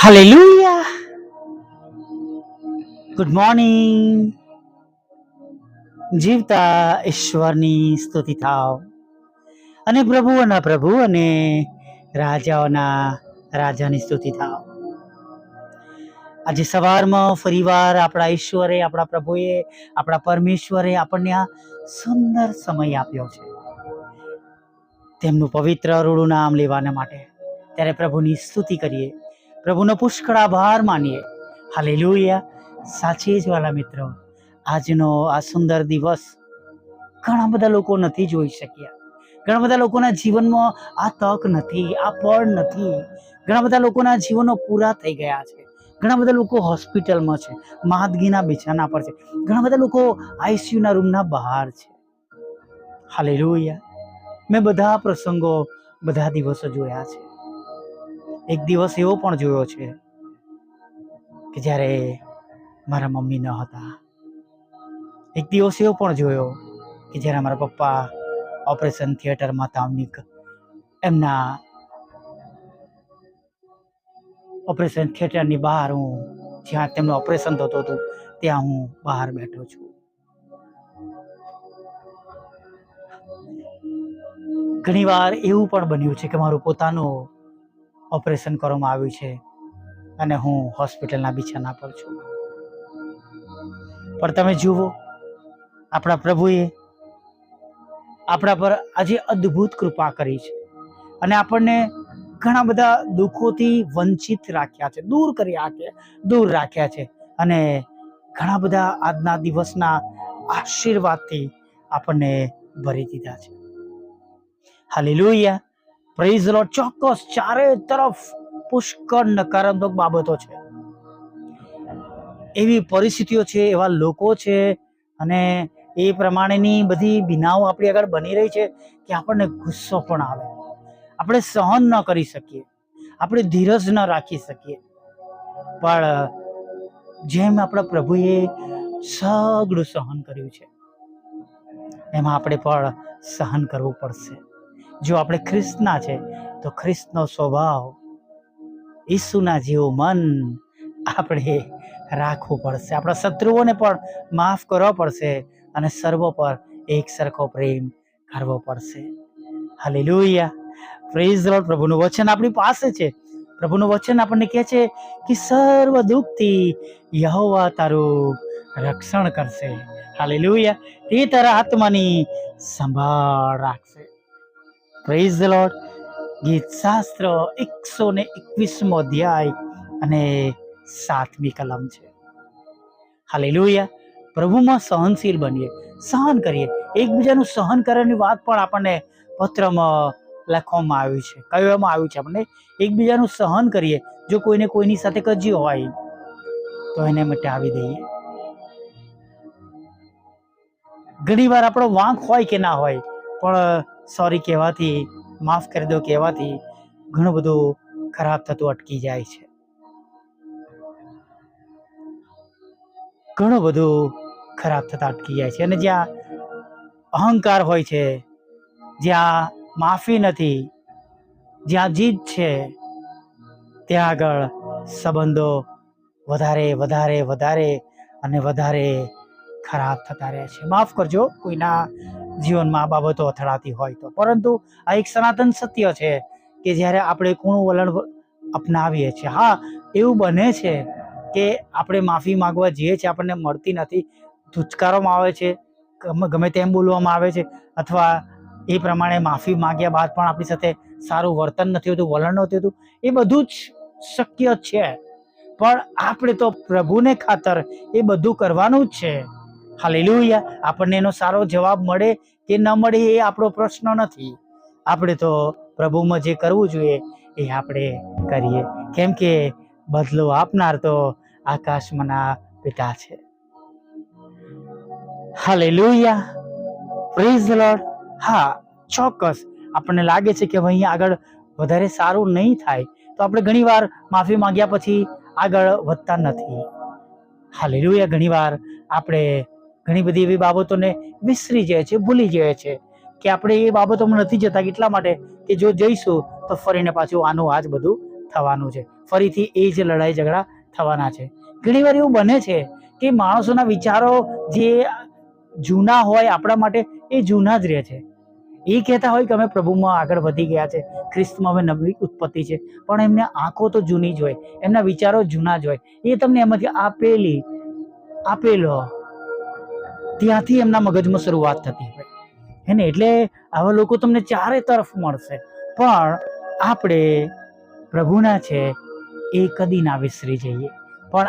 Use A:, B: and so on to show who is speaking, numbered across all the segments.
A: Hallelujah good morning જીવતા ઈશ્વરની સ્તુતિ થાવ. અને પ્રભુઓના પ્રભુ અને રાજાઓના રાજાની સ્તુતિ થાવ. આજે સવારમાં ફરીવાર આપણા ઈશ્વરે, આપણા પ્રભુએ, આપણા પરમેશ્વરે આપણને આ સુંદર સમય આપ્યો છે. તેમનું પવિત્ર રૂડું નામ લેવાના માટે ત્યારે પ્રભુની સ્તુતિ કરીએ. પ્રભુનો પુષ્કળ આભાર માનીએ. હાલેલુયા. સાચે જ વાલા મિત્રો, આજનો આ સુંદર દિવસ ઘણા બધા લોકો નથી જોઈ શક્યા. ઘણા બધા લોકોના જીવનમાં આ તક નથી, આ પળ નથી. ઘણા બધા લોકોના જીવનો પૂરા થઈ ગયા છે. ઘણા બધા લોકો હોસ્પિટલમાં છે માદગીના બિછાના પર છે. ઘણા બધા લોકો આઈસીયુના રૂમના બહાર છે. હાલેલુયા. મેં બધા પ્રસંગો બધા દિવસો જોયા છે. એક દિવસ એવો પણ જોયો છે કે જ્યારે મારા મમ્મી ન હતા. એક દિવસ એવો પણ જોયો કે જ્યારે મારા પપ્પા ઓપરેશન થિયેટરમાં હતા એમના ઓપરેશન થિયેટરની બહાર હું જ્યાં તેમનું ઓપરેશન થતું હતું, ત્યાં હું બહાર બેઠો છું. ઘણીવાર એવું પણ બન્યું છે કે મારું પોતાનું ઓપરેશન કરવામાં આવ્યું છે અને હું હોસ્પિટલના બિછાના પર છું. પણ તમે જુઓ, આપણા પ્રભુએ આપણા પર આજે અદ્ભુત કૃપા કરી છે અને આપણને ઘણા બધા દુઃખોથી વંચિત રાખ્યા છે, દૂર કર્યા છે દૂર રાખ્યા છે અને ઘણા બધા આજના દિવસના આશીર્વાદથી આપણને ભરી દીધા છે. હાલેલુયા. પ્રેઝ લોર્ડ ચોક્કસ ચારે તરફ પુષ્કળ નકારાત્મક બાબતો છે. એવી પરિસ્થિતિઓ છે, એવા લોકો છે અને એ પ્રમાણેની બધી બિનાઓ આપણી આગળ બની રહી છે કે આપણને ગુસ્સો પણ આવે. આપણે સહન ન કરી શકીએ. આપણે ધીરજ ન રાખી શકીએ. પણ જેમ આપણા પ્રભુએ સગડું સહન કર્યું છે, એમાં આપણે પણ સહન કરવું પડશે. જો આપણે ખ્રિસ્તના છે, તો ખ્રિસ્તનો સ્વભાવ, ઈસુના જેવું મન આપણે રાખવું પડશે. આપણા શત્રુઓને પણ માફ કરવો પડશે અને સર્વો પર એક સરખો પ્રેમ કરવો પડશે. હાલે લોહિયા પ્રેઝ રોડ પ્રભુનું વચન આપણી પાસે છે. પ્રભુનું વચન આપણને કહે છે કે સર્વ દુઃખથી યહોવા તારું રક્ષણ કરશે. હાલે લોહિયા તે તારા આત્માની સંભાળ રાખશે. પ્રેઝ લોર્ડ ગીત શાસ્ત્ર એકસો ને એકવીસમો અધ્યાય અને સાતમી કલમ છે. હાલેલુયા પ્રભુમાં સહનશીલ બનીએ, સહન કરીએ. એકબીજાનું સહન કરવાની વાત પણ આપણને પત્રમાં લખવામાં આવ્યું છે, કહેવામાં આવ્યું છે આપણને. એકબીજાનું સહન કરીએ, જો કોઈને કોઈની સાથે કજ્યો હોય, તો એને મટાવી દઈએ. ઘણી વાર આપણો વાંક હોય કે ના હોય, પણ સોરી કહેવાથી, માફ કરી દો કહેવાથી ઘણું બધું ખરાબ થતું અટકી જાય છે. ઘણું બધું ખરાબ થતા અટકી જાય છે અને જ્યાં અહંકાર હોય છે, જ્યાં માફી નથી, જ્યાં જીત છે, ત્યાં આગળ સંબંધો વધારે વધારે વધારે અને વધારે ખરાબ થતા રહે છે. માફ કરજો, કોઈના જીવનમાં આ બાબતો અથડાતી હોય તો. પરંતુ આ એક સનાતન સત્ય છે કે જ્યારે આપણે કૂણું વલણ અપનાવીએ છીએ. હા, એવું બને છે કે આપણે માફી માંગવા જઈએ છીએ, આપણને મળતી નથી. ધુચકારોમાં આવે છે ગમે તેમ બોલવામાં આવે છે, અથવા એ પ્રમાણે માફી માંગ્યા બાદ પણ આપણી સાથે સારું વર્તન નથી હોતું, વલણ નથી હોતું. એ બધું જ શક્ય છે. પણ આપણે તો પ્રભુને ખાતર એ બધું કરવાનું જ છે. હાલેલુયા. આપણને એનો સારો જવાબ મળે કે ન મળે એ આપણો પ્રશ્ન નથી. આપણે તો પ્રભુમાં જે કરવું જોઈએ એ આપણે કરીએ. કેમ કે બદલો આપનાર તો આકાશમાંના પિતા છે. હાલેલુયા. પ્રેઝ લોર્ડ હા, ચોક્કસ. આપણને લાગે છે કે અહીંયા આગળ વધારે સારું નહીં થાય. તો આપણે ઘણીવાર માફી માંગ્યા પછી આગળ વધતા નથી. હાલેલુયા. ઘણીવાર આપણે ઘણી બધી એવી બાબતોને વિસરી જાય છે, ભૂલી જાય છે કે આપણે એ બાબતોમાં નથી જતા એટલા માટે કે જો જઈશું તો ફરીને પાછું આનું આ જ બધું થવાનું છે. ફરીથી એ જ લડાઈ ઝઘડા થવાના છે. ઘણી વાર એવું બને છે કે માણસોના વિચારો જે જૂના હોય આપણા માટે એ જૂના જ રહે છે. એ કહેતા હોય કે અમે પ્રભુમાં આગળ વધી ગયા છે, ખ્રિસ્તમાં હવે નવી ઉત્પત્તિ છે, પણ એમને આંખો તો જૂની જ હોય, એમના વિચારો જૂના જ હોય. એ તમને એમાંથી આપેલી, આપેલો ત્યાંથી એમના મગજમાં શરૂઆત થતી હોય. હે ને? એટલે આવા લોકો તમને ચારે તરફ મળશે. પણ આપણે પ્રભુના છે એ કદી ના વિસરી જઈએ. પણ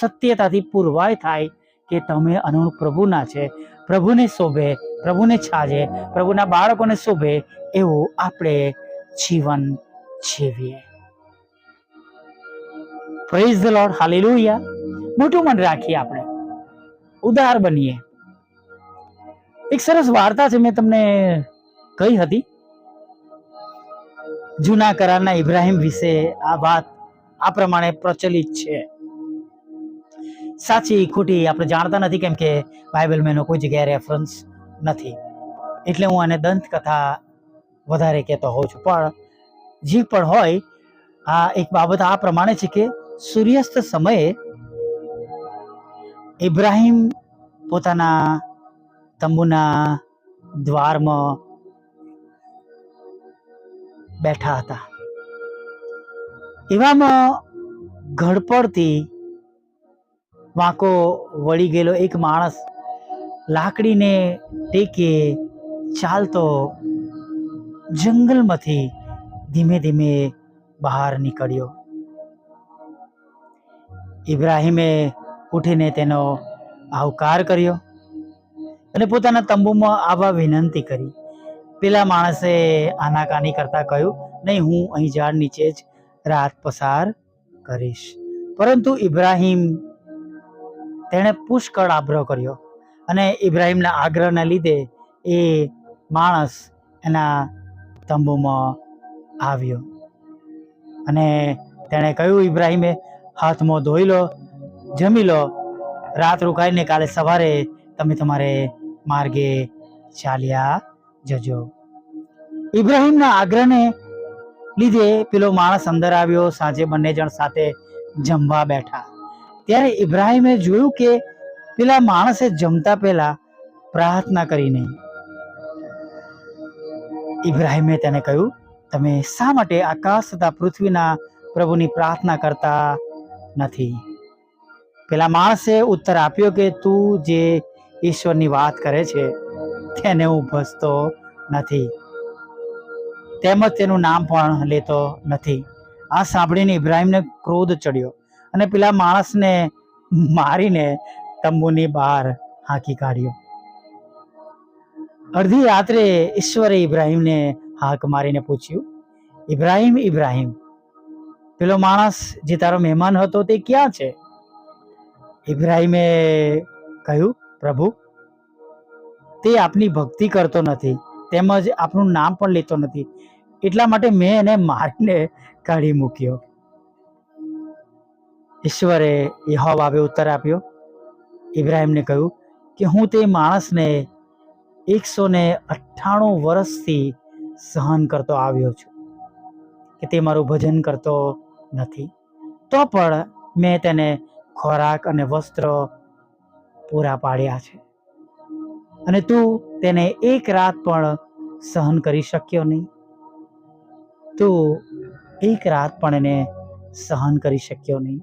A: સત્યતાથી પૂરવાય થાય કે તમે અનુ પ્રભુના છે. પ્રભુને શોભે, પ્રભુને છાજે, પ્રભુના બાળકોને શોભે એવું આપણે જીવન જીવીએ. પ્રેઝ ધ લોર્ડ હાલેલુયા મોટું મન રાખીએ આપણે. ઉદાર બનીએ. એક સરસ વાર્તા છે મેં તમને કહી હતી. જૂના કરારના ઇબ્રાહિમ વિશે આ વાત આ પ્રમાણે પ્રચલિત છે. સાચી ખોટી આપણે જાણતા નથી કેમ કે બાઇબલમાં એનો કોઈ જગ્યાએ રેફરન્સ નથી. એટલે હું આને દંતકથા વધારે કહેતો હોઉં છું. પણ જે પણ હોય, આ એક બાબત આ પ્રમાણે છે કે સૂર્યાસ્ત સમયે ઇબ્રાહિમ પોતાના તંબુના દ્વારમાં બેઠા હતા. એવામાં ઘડપડથી વાંકો વળી ગયેલો એક માણસ લાકડીને ટેકે ચાલતો જંગલમાંથી ધીમે ધીમે બહાર નીકળ્યો. ઇબ્રાહિમે ઉઠીને તેનો આવકાર કર્યો અને પોતાના તંબુમાં આવવા વિનંતી કરી. પેલા માણસે આનાકાની કરતા કહ્યું, નહીં, હું અહીં ઝાડ નીચે જ રાત પસાર કરીશ. પરંતુ ઇબ્રાહિમ તેણે પુષ્કળ આગ્રહ કર્યો અને ઇબ્રાહિમના આગ્રહને લીધે એ માણસ એના તંબુમાં આવ્યો. અને તેણે કહ્યું, ઇબ્રાહીમે હાથમાં ધોઈ લો જમી લો. રાત રોકાઈને કાલે સવારે તમે તમારે માર્ગે ચાલ્યા જજો. ઇબ્રાહીમના આગ્રહને લીધે પેલો માણસ અંદર આવ્યો. સાંજે બંને જણ સાથે જમવા બેઠા. ત્યારે ઇબ્રાહીમે જોયું કે પેલા માણસે જમતા પહેલા પ્રાર્થના કરીને ઇબ્રાહિમે તેને કહ્યું, તમે શા માટે આકાશ તથા પૃથ્વીના પ્રભુની પ્રાર્થના કરતા નથી? પેલા માણસે ઉત્તર આપ્યો કે તું જે ઈશ્વરની વાત કરે છે, તેને હું ભસતો નથી. તેમજ તેનું નામ પણ લેતો નથી. આ સાંભળીને ઇબ્રાહીમને ક્રોધ ચડ્યો અને પેલા માણસને મારીને તંબુની બહાર હાંકી કાઢ્યો. અડધી રાત્રે ઈશ્વરે ઇબ્રાહિમને હાક મારીને પૂછ્યું, ઇબ્રાહીમ ઇબ્રાહીમ, પેલો માણસ જે તારો મહેમાન હતો તે ક્યાં છે? ઇબ્રાહિમે કહ્યું, પ્રભુ, તે આપની ભક્તિ કરતો નથી, તેમજ આપનું નામ પણ લેતો નથી. એટલા માટે મેં એને મારીને કાઢી મૂક્યો. ઈશ્વરે યહોવાએ ઉત્તર આપ્યો. ઇબ્રાહીમને કહ્યું કે, હું તે માણસને એકસો ને અઠ્ઠાણું વર્ષથી સહન કરતો આવ્યો છું, કે તે મારું ભજન કરતો નથી. તો પણ મેં તેને ખોરાક અને વસ્ત્ર પૂરા પાડ્યા છે. અને તું તેને એક રાત પણ સહન કરી શક્યો નહીં. તું એક રાત પણ એને સહન કરી શક્યો નહીં.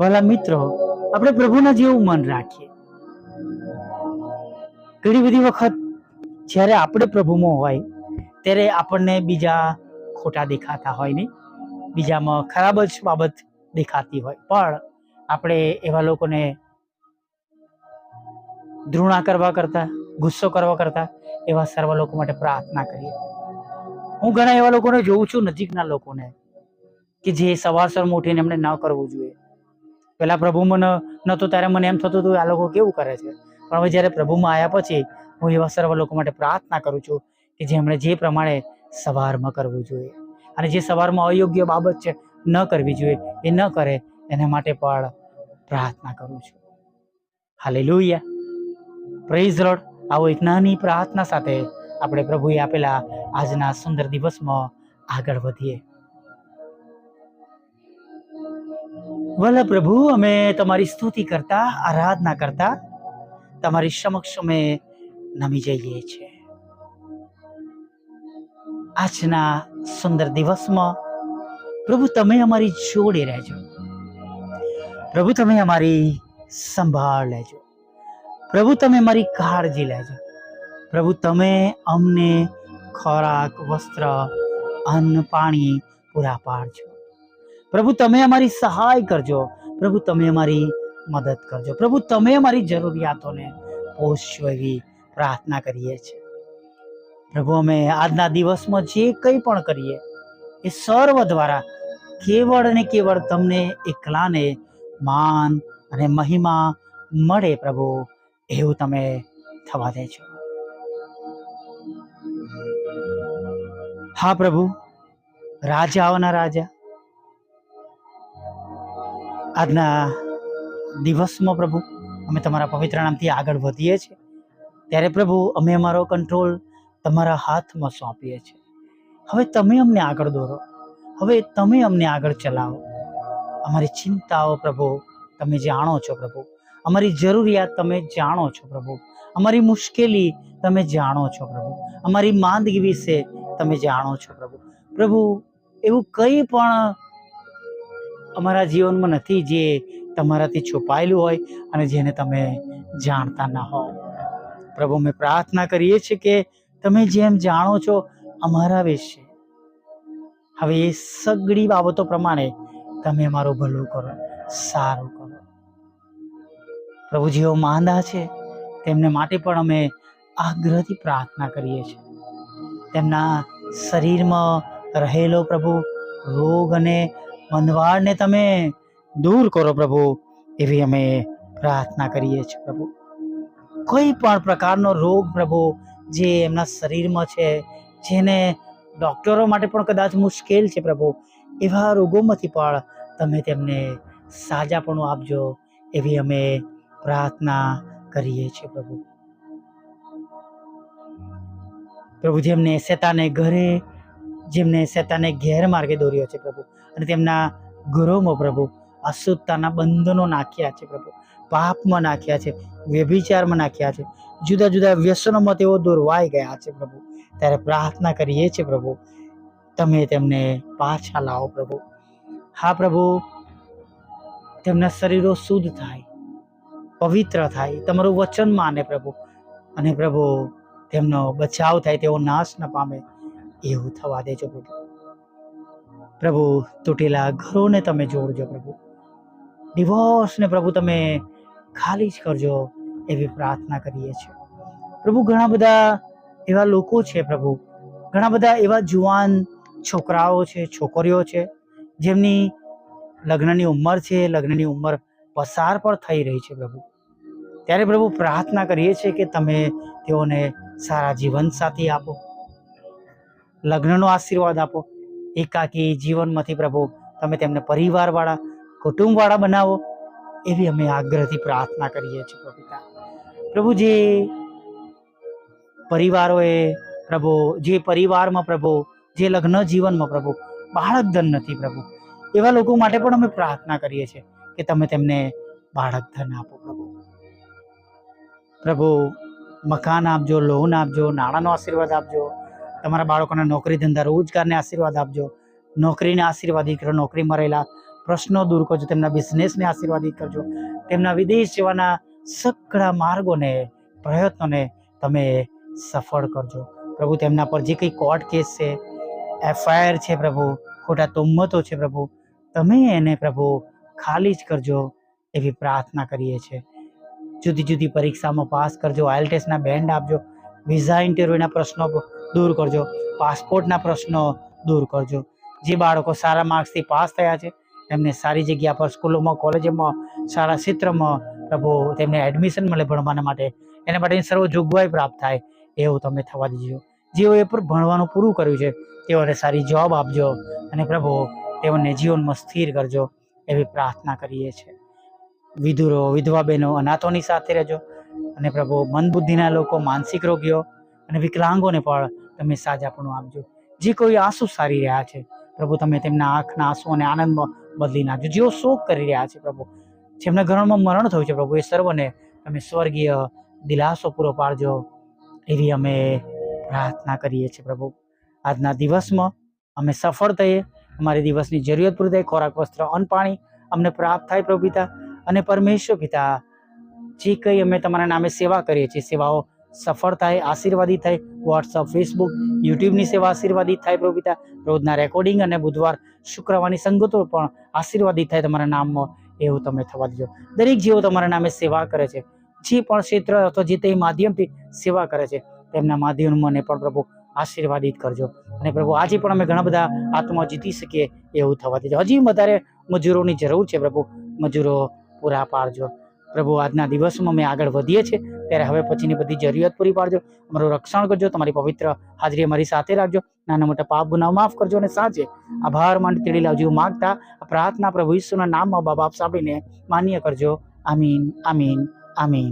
A: વાલા મિત્રો, આપણે પ્રભુના જેવું મન રાખીએ. ઘણી બધી વખત જ્યારે આપણે પ્રભુમાં હોય, ત્યારે આપણને બીજા ખોટા દેખાતા હોય નહીં. બીજામાં ખરાબ જ બાબત દેખાતી હોય. પણ આપણે એવા લોકોને ધૃણા કરવા કરતા, ગુસ્સો કરવા કરતા, એવા સર્વ લોકો માટે પ્રાર્થના કરીએ. હું ઘણા એવા લોકોને જોઉં છું, નજીકના લોકોને, કે જે સવાર સવારમાં ઉઠીને એમને ન કરવું જોઈએ. પેલા પ્રભુમાં ન નહોતું, ત્યારે મને એમ થતું હતું, આ લોકો કેવું કરે છે? પણ હવે જ્યારે પ્રભુમાં આવ્યા પછી, હું એવા સર્વ લોકો માટે પ્રાર્થના કરું છું કે જેમણે જે પ્રમાણે સવારમાં કરવું જોઈએ. અને જે સવારમાં અયોગ્ય બાબત છે, ન કરવી જોઈએ. એ ન કરે, એના માટે પણ પ્રાર્થના કરું છું. હાલે લોહિયા પ્રેઝ રોડ આવો એક નાની પ્રાર્થના સાથે આપણે પ્રભુએ આપેલા આજના સુંદર દિવસમાં આગળ વધીએ. ભલે પ્રભુ, અમે તમારી સ્તુતિ કરતા, આરાધના કરતા, તમારી સમક્ષ અમે નમી જઈએ છીએ. આજના સુંદર દિવસમાં પ્રભુ, તમે અમારી જોડે રહેજો. પ્રભુ, તમે અમારી સંભાળ લેજો. પ્રભુ, તમે મારી કાળજી લેજો. પ્રભુ, તમે અમને ખોરાક, વસ્ત્ર, અન્ન, પાણી પૂરા પાડજો. પ્રભુ, તમે અમારી સહાય કરજો. પ્રભુ, તમે અમારી મદદ કરજો. પ્રભુ, તમે અમારી જરૂરિયાતોને પોષજો એવી પ્રાર્થના કરીએ છીએ. પ્રભુ, અમે આજના દિવસમાં જે કંઈ પણ કરીએ, એ સર્વ દ્વારા કેવળ અને કેવળ તમને એકલાને માન અને મહિમા મળે પ્રભુ, એવું તમે થવા દેજો હા પ્રભુ રાજાઓના રાજા. આજના દિવસમાં પ્રભુ, અમે તમારા પવિત્ર નામથી આગળ વધીએ છીએ. ત્યારે પ્રભુ, અમે અમારો કંટ્રોલ તમારા હાથમાં સોંપીએ છીએ. હવે તમે અમને આગળ દોરો. હવે તમે અમને આગળ ચલાવો. અમારી ચિંતાઓ પ્રભુ, તમે જાણો છો પ્રભુ. અમારી જરૂરિયાત તમે જાણો છો પ્રભુ. અમારી મુશ્કેલી તમે જાણો છો પ્રભુ. અમારી માંદગી વિશે તમે જાણો છો પ્રભુ. પ્રભુ, એવું કંઈ પણ અમારા જીવનમાં નથી જે તમારાથી છુપાયેલું હોય અને જેને તમે જાણતા ન હો પ્રભુ, અમે પ્રાર્થના કરીએ છીએ કે તમે જેમ જાણો છો અમારા વિશે. હવે એ સગળી બાબતો પ્રમાણે તમે અમારું ભલું કરો, સારું કરો. પ્રભુ જેઓ માંદા છે, તેમને માટે પણ અમે આગ્રહથી પ્રાર્થના કરીએ છીએ. તેમના શરીરમાં રહેલો પ્રભુ, રોગ અને મંદવાળને તમે દૂર કરો પ્રભુ, એવી અમે પ્રાર્થના કરીએ છીએ પ્રભુ. કોઈ પણ પ્રકારનો રોગ પ્રભુ, જે એમના શરીરમાં છે, જેને ડૉક્ટરો માટે પણ કદાચ મુશ્કેલ છે પ્રભુ એવા રોગોમાંથી પણ તમે તેમને સાજાપણું આપજો એવી અમે પ્રાર્થના કરીએ છીએ પ્રભુ. પ્રભુ જેમને શેતાને ઘરે, જેમને શેતાને ગેરમાર્ગે દોર્યો છે પ્રભુ અને તેમના ઘરોમાં પ્રભુ અશુદ્ધતાના બંધનો નાખ્યા છે પ્રભુ. પાપમાં નાખ્યા છે, વ્યભિચારમાં નાખ્યા છે, જુદા જુદા વ્યસનોમાં તેઓ દોરવાઈ ગયા છે પ્રભુ. ત્યારે પ્રાર્થના કરીએ છીએ પ્રભુ તમે તેમને પાછા લાવો પ્રભુ. હા પ્રભુ, તેમના શરીરો શુદ્ધ થાય, પવિત્ર થાય, તમારું વચન માને પ્રભુ. અને પ્રભુ, તેમનો બચાવ થાય, તેઓ નાશ ન પામે, એવું થવા દેજો પ્રભુ. પ્રભુ, તૂટેલા ઘરોને તમે જોડજો પ્રભુ. ડિવોર્સને પ્રભુ તમે ખાલી જ કરજો એવી પ્રાર્થના કરીએ છીએ. પ્રભુ, ઘણા બધા એવા લોકો છે પ્રભુ. ઘણા બધા એવા જુવાન છોકરાઓ છે, છોકરીઓ છે, જેમની લગ્નની ઉંમર છે, લગ્નની ઉંમર પસાર પણ થઈ રહી છે પ્રભુ. ત્યારે પ્રભુ પ્રાર્થના કરીએ છીએ કે તમે તેઓને સારા જીવન સાથી આપો, લગ્નનો આશીર્વાદ આપો, એકાકી જીવનમાંથી પ્રભુ તમે તેમને પરિવારવાળા, કુટુંબવાળા બનાવો, એવી અમે આગ્રહથી પ્રાર્થના કરીએ છીએ પ્રભુ પ્રભુ જે પરિવારોએ પ્રભુ, જે પરિવારમાં પ્રભુ જે લગ્ન જીવનમાં પ્રભુ, બાળક ધન નથી પ્રભુ. એવા લોકો માટે પણ અમે પ્રાર્થના કરીએ છીએ કે તમે તેમને બાળક ધન આપો પ્રભુ. પ્રભુ, મકાન આપજો, લોન આપજો, નાણાંનો આશીર્વાદ આપજો, તમારા બાળકોને નોકરી ધંધા, રોજગારને આશીર્વાદ આપજો, નોકરીને આશીર્વાદી કરો નોકરી રહેલા પ્રશ્નો દૂર કરજો, તેમના બિઝનેસને આશીર્વાદિત કરજો, તેમના વિદેશ જવાના સઘળા માર્ગોને, પ્રયત્નોને તમે સફળ કરજો. પ્રભુ, તેમના પર જે કંઈ કોર્ટ કેસ છે એફઆઈઆર છે પ્રભુ, ખોટા તુમ્મતો છે પ્રભુ. તમે એને પ્રભુ ખાલી જ કરજો એવી પ્રાર્થના કરીએ છીએ. જુદી જુદી પરીક્ષામાં પાસ કરજો આઈએલ બેન્ડ આપજો વિઝા ઇન્ટરવ્યૂના પ્રશ્નો દૂર કરજો પાસપોર્ટના પ્રશ્નો દૂર કરજો. જે બાળકો સારા માર્ક્સથી પાસ થયા છે, એમને સારી જગ્યા પર સ્કૂલોમાં, કોલેજોમાં સારા ક્ષેત્રમાં પ્રભુ તેમને એડમિશન મળે ભણવાના માટે, એના માટેની સર્વ જોગવાઈ પ્રાપ્ત થાય, એવું તમે થવા દીજો જેઓએ પણ ભણવાનું પૂરું કર્યું છે, તેઓને સારી જોબ આપજો અને પ્રભુ, તેઓને જીવનમાં સ્થિર કરજો એવી પ્રાર્થના કરીએ છીએ. વિધુરો, વિધવા બહેનો, અનાથોની સાથે રહેજો અને પ્રભુ મન બુદ્ધિના લોકો, માનસિક રોગીઓ અને વિકલાંગોને પણ તમે સાજાપણું આપજો. જે કોઈ આંસુ સારી રહ્યા છે, પ્રભુ, તમે તેમના આંખના આંસુ અને આનંદમાં બદલી નાખજો. જેઓ શોક કરી રહ્યા છે, પ્રભુ, જેમના ઘરમાં મરણ થયું છે, પ્રભુ, એ સર્વને તમે સ્વર્ગીય દિલાસો પૂરો પાડજો. એવી અમે પ્રાર્થના કરીએ છીએ પ્રભુ. આજના દિવસમાં અમે સફળ થઈએ, અમારી દિવસની જરૂરિયાત પૂરી થાય, ખોરાક, વસ્ત્ર, અન્ન, પાણી અમને પ્રાપ્ત થાય પ્રભુ પિતા અને પરમેશ્વર પિતા. જે કંઈ અમે તમારા નામે સેવા કરીએ છીએ, સેવાઓ સફળ થાય આશીર્વાદિત થાય વોટ્સઅપ ફેસબુક યુટ્યુબની સેવા આશીર્વાદિત થાય પ્રભુ પિતા. રોજના રેકોર્ડિંગ અને બુધવાર શુક્રવારની સંગતો પણ આશીર્વાદિત થાય તમારા નામમાં, એવું તમે થવા દેજો. દરેક જેઓ તમારા નામે સેવા કરે છે. જે પણ ક્ષેત્ર અથવા જે તે માધ્યમથી સેવા કરે છે તેમના માધ્યમ મને પણ પ્રભુ આશીર્વાદિત કરજો. અને પ્રભુ, આજે પણ અમે ઘણા બધા આત્મા જીતી શકીએ એવું થવા દેજો હજી વધારે મજૂરોની જરૂર છે પ્રભુ. મજૂરો પૂરા પાડજો. પ્રભુ, આજના દિવસમાં અમે આગળ વધીએ છીએ. ત્યારે હવે પછીની બધી જરૂરિયાત પૂરી પાડજો. અમારું રક્ષણ કરજો. તમારી પવિત્ર હાજરી અમારી સાથે રાખજો. નાના મોટા પાપ ગુનાહ માફ કરજો અને સાચે આભાર માટે તેડી લાવજો માગતા પ્રાર્થના પ્રભુ ઈસુના નામમાં બાપ સાંભળીને માન્ય કરજો. આમીન આમીન આમીન.